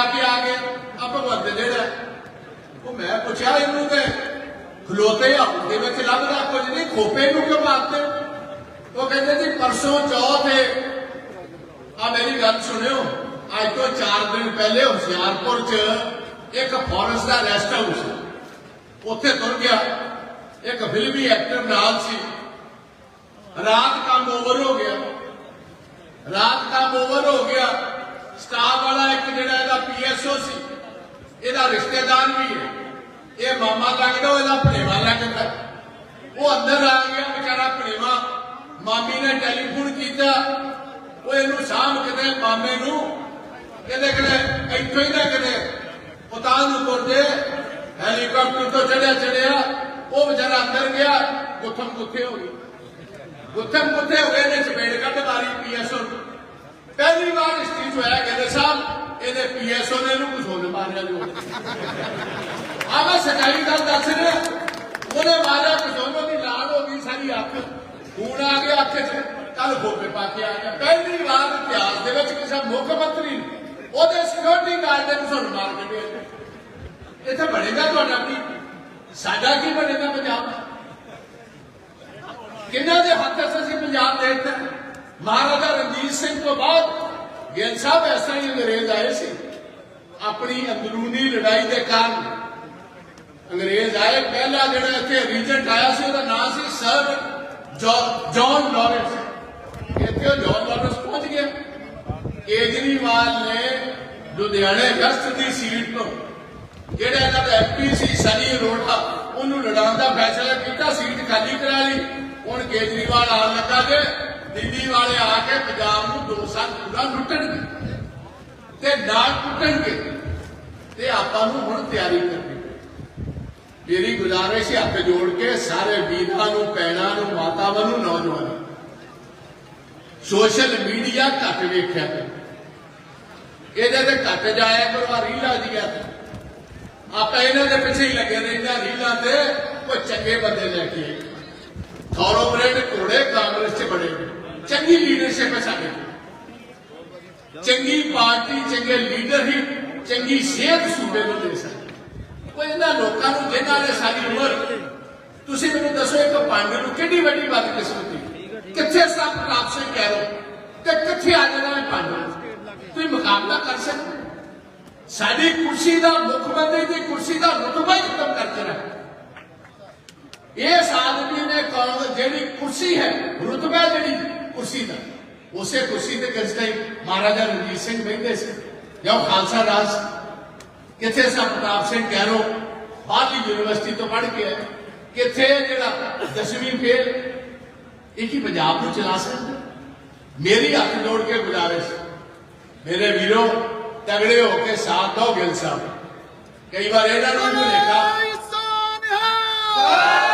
ਪਾ ਕੇ ਆ ਗਏ। ਆ ਭਗਵੰਤ ਜਿਹੜਾ ਉਹ ਮੈਂ ਪੁੱਛਿਆ ਇਹਨੂੰ ਤੇ ਖਲੋਤੇ ਹੱਥ ਦੇ ਵਿੱਚ ਲੱਭਦਾ ਕੁਝ ਨਹੀਂ, ਖੋਪੇ ਨੂੰ ਕਿਉਂ ਮਾਰਦੇ? ਉਹ ਕਹਿੰਦੇ ਜੀ, ਪਰਸੋਂ ਚੌਥ ਹੈ ਆ ਮੇਰੀ ਗੱਲ ਸੁਣਿਓ, ਅੱਜ ਤੋਂ 4 ਦਿਨ ਪਹਿਲੇ ਹੁਸ਼ਿਆਰਪੁਰ 'ਚ ਇੱਕ ਫੋਰੈਸਟ ਦਾ ਰੈਸਟ ਹਾਊਸ ਉੱਥੇ ਤੁਰ ਗਿਆ। ਇੱਕ ਫਿਲਮੀ ਐਕਟਰ ਨਾਲ ਸੀ। ਰਾਤ ਕੰਮ ਓਵਰ ਹੋ ਗਿਆ। ਰਾਤ ਕੰਮ ਓਵਰ ਹੋ ਗਿਆ। ਸਟਾਫ ਵਾਲਾ ਇੱਕ ਜਿਹੜਾ ਇਹਦਾ ਪੀਐਸਓ ਸੀ, ਇਹਦਾ ਰਿਸ਼ਤੇਦਾਰ ਵੀ ਹੈ। ਇਹ ਮਾਮਾ ਲੱਗਦਾ ਇਹਦਾ ਭਣੇਵਾ ਲੱਗਦਾ ਉਹ ਅੰਦਰ ਆ ਗਿਆ, ਵਿਚਾਰਾ ਭਣੇਵਾ। ਮਾਮੀ ਨੇ ਟੈਲੀਫੋਨ ਕੀਤਾ, ਉਹ ਇਹਨੂੰ ਸਾਹਮ ਕਿਤੇ ਮਾਮੇ ਨੂੰ, ਕਹਿੰਦੇ ਕਿਤੇ ਇੱਥੋਂ ਹੀ ਨਾ ਕਿਤੇ ਉਤਾਂ ਨੂੰ ਤੁਰਦੇ ਹੈਲੀਕਾਪਟਰ ਤੋਂ ਚੜਿਆ ਚੜਿਆ, ਉਹ ਵਿਚਾਰਾ ਅੰਦਰ ਗਿਆ ਗੁੱਥਮ ਗੁੱਥੇ ਹੋ ਗਈ। ਗੁੱਥਮ ਗੁੱਥੇ ਹੋ ਗਏ ਨੇ ਚਪੇੜ ਕੱਢ ਮਾਰੀ ਪੀਐਸਓ ਪਹਿਲੀ ਵਾਰ ਹਿਸਟਰੀ ਚ ਹੋਇਆ, ਕਹਿੰਦੇ ਸਾਹਿਬ, ਇਹਦੇ ਪੀਐਸਓ ਨੇ ਇਹਨੂੰ ਕੁਝ ਹੋਰ ਮਾਰਿਆ ਜੋ ਆ ਮੈਂ ਸਚਾਈ ਗੱਲ ਦੱਸ ਰਿਹਾ, ਉਹਨੇ ਮਾਰਿਆ ਕੁਝ ਦੀ ਲਾਲ ਹੋ ਗਈ ਸਾਰੀ ਅੱਖ। ਖੂਨ ਆ ਗਿਆ ਅੱਖ 'ਚ ਕੱਲ ਖੋਪੇ ਪਾ ਕੇ ਆ ਗਿਆ ਪਹਿਲੀ ਵਾਰ ਇਤਿਹਾਸ ਦੇ ਵਿੱਚ ਕਿਸੇ ਮੁੱਖ ਮੰਤਰੀ ਨੇ ਉਹਦੇ ਸਿਕਿਉਰਿਟੀ ਗਾਰਡ ਦੇ ਨੂੰ ਮਾਰ ਕੇ ਭੇਜ ਇੱਥੇ ਬਣੇਗਾ ਤੁਹਾਡਾ ਕੀ? ਸਾਡਾ ਕੀ ਬਣੇਗਾ ਪੰਜਾਬ? ਦਾ ਕਿਹਨਾਂ ਦੇ ਹੱਥ 'ਚ ਅਸੀਂ ਪੰਜਾਬ ਦੇ ਦਿੱਤਾ? ਮਹਾਰਾਜਾ ਰਣਜੀਤ ਸਿੰਘ ਤੋਂ ਬਾਅਦ ਗਿੱਲ ਸਾਹਿਬ, ਐਸਾ ਹੀ ਅੰਗਰੇਜ਼ ਆਏ ਸੀ। ਆਪਣੀ ਅੰਦਰੂਨੀ ਲੜਾਈ ਦੇ ਕਾਰਨ ਅੰਗਰੇਜ਼ ਆਏ। ਪਹਿਲਾ ਜਿਹੜਾ ਇੱਥੇ ਰੀਜੈਂਟ ਆਇਆ ਸੀ, ਉਹਦਾ ਨਾਮ ਸੀ ਸਰ ਜੌਨ ਲਾਰੈਂਸ। ਇੱਥੇ ਜੌਨ ਲਾਰੈਂਸ ਪਹੁੰਚ ਗਿਆ। ਕੇਜਰੀਵਾਲ ਨੇ ਲੁਧਿਆਣੇ ਵੈਸਟ ਦੀ ਸੀਟ ਤੋਂ, ਜਿਹੜਾ ਇਹਨਾਂ ਦਾ ਐਮਪੀ ਸੀ, ਸਨੀ ਅਰੋੜਾ, ਉਹਨੂੰ ਲੜਾਉਣ ਦਾ ਫੈਸਲਾ ਕੀਤਾ, ਸੀਟ ਖਾਲੀ ਕਰਾ ਲਈ। ਹੁਣ ਕੇਜਰੀਵਾਲ ਆਉਣ ਲੱਗਾ ਜੇ। ਦਿੱਲੀ ਵਾਲੇ ਆ ਕੇ ਪੰਜਾਬ ਨੂੰ ਦੋ ਸਾਲ ਪੂਰਾ ਲੁੱਟਣਗੇ ਤੇ ਨਾਲ ਟੁੱਟਣਗੇ ਤੇ ਆਪਾਂ ਨੂੰ ਹੁਣ ਤਿਆਰੀ ਕਰਨੀ ਮੇਰੀ ਗੁਜ਼ਾਰਿਸ਼ ਹੈ ਹੱਥ ਜੋੜ ਕੇ ਸਾਰੇ ਵੀਰਾਂ ਨੂੰ, ਭੈਣਾਂ ਨੂੰ, ਮਾਤਾਵਾਂ ਨੂੰ, ਨੌਜਵਾਨਾਂ ਸੋਸ਼ਲ ਮੀਡੀਆ ਘੱਟ ਵੇਖਿਆ ਕਰੋ ਇਹਦੇ ਤੇ ਘੱਟ ਜਾਇਆ ਕਰੋ, ਆਹ ਰੀਲਾਂ ਦੀਆਂ ਤੇ ਆਪਾਂ ਇਹਨਾਂ ਦੇ ਪਿੱਛੇ ਹੀ ਲੱਗੇ ਨੇ, ਇਹਨਾਂ ਰੀਲਾਂ ਤੇ ਕੋਈ ਚੰਗੇ ਬੰਦੇ ਲੈ ਕੇ ਆਈਏ। ਘੋੜੇ ਕਾਂਗਰਸ 'ਚ ਬੜੇ ਨੇ। ਚੰਗੀ ਲੀਡਰਸ਼ਿਪ ਹੈ ਸਾਡੇ ਕੋਲ ਚੰਗੀ ਪਾਰਟੀ ਚੰਗੇ ਲੀਡਰ ਹੀ ਚੰਗੀ ਸਿਹਤ ਸੂਬੇ ਨੂੰ ਦੇ ਸਕਦੇ ਕੋਈ ਇਹਨਾਂ ਲੋਕਾਂ ਨੂੰ ਜਿਨ੍ਹਾਂ ਨੇ ਸਾਰੀ ਉਮਰ ਤੁਸੀਂ ਮੈਨੂੰ ਦੱਸੋ ਇੱਕ ਪੰਡ ਨੂੰ ਕਿੰਨੀ ਵੱਡੀ ਬਦਕਿਸਮਤੀ ਕਿੱਥੇ ਸਭ ਪ੍ਰਾਪਤ ਸਿੰਘ ਕਹਿ ਰਹੇ ਤੇ ਕਿੱਥੇ ਆ ਜਾਣਾ ਹੈ ਪੰਡ ਤੁਸੀਂ ਮੁਕਾਬਲਾ ਕਰ ਸਕਦੇ ਸਾਡੀ ਕੁਰਸੀ ਦਾ ਮੁੱਖ ਮੰਤਰੀ ਦੀ ਕੁਰਸੀ ਦਾ ਰੁਤਬਾ ਹੀ ਖਤਮ ਕਰਕੇ ਰੱਖ ਇਸ ਆਦਮੀ ਨੇ ਕਾਂਗਰਸ ਜਿਹੜੀ ਕੁਰਸੀ ਹੈ ਰੁਤਬਾ ਜਿਹੜੀ ਕੁਰਸੀ ਦਾ ਉਸੇ ਕੁਰਸੀ ਤੇ ਕਿਸ ਟਾਈਮ ਮਹਾਰਾਜਾ ਰਣਜੀਤ ਸਿੰਘ ਬੈਠੇ ਸੀ ਜਾਂ ਉਹ ਖਾਲਸਾ ਰਾਜ ਸੀ। ਕਿੱਥੇ ਸਾ ਪ੍ਰਤਾਪ ਸਿੰਘ ਕਹਿਰੋ ਬਾਹਰਲੀ ਯੂਨੀਵਰਸਿਟੀ ਤੋਂ ਪੜ੍ਹ ਕੇ ਆਏ ਕਿੱਥੇ ਜਿਹੜਾ ਦਸਵੀਂ ਫੇਲ ਇਹ ਕੀ ਪੰਜਾਬ ਨੂੰ ਚਲਾ ਸਕਦਾ ਮੇਰੀ ਹੱਥ ਜੋੜ ਕੇ ਗੁਜ਼ਾਰਿਸ਼ ਮੇਰੇ ਵੀਰੋ ਤਗੜੇ ਹੋ ਕੇ ਸਾਥ ਦਿਓ ਗਿਲ ਸਾਹਿਬ ਕਈ ਵਾਰ ਇਹਨਾਂ ਨੂੰ ਵੀ ਲੇਖਾ Sonia!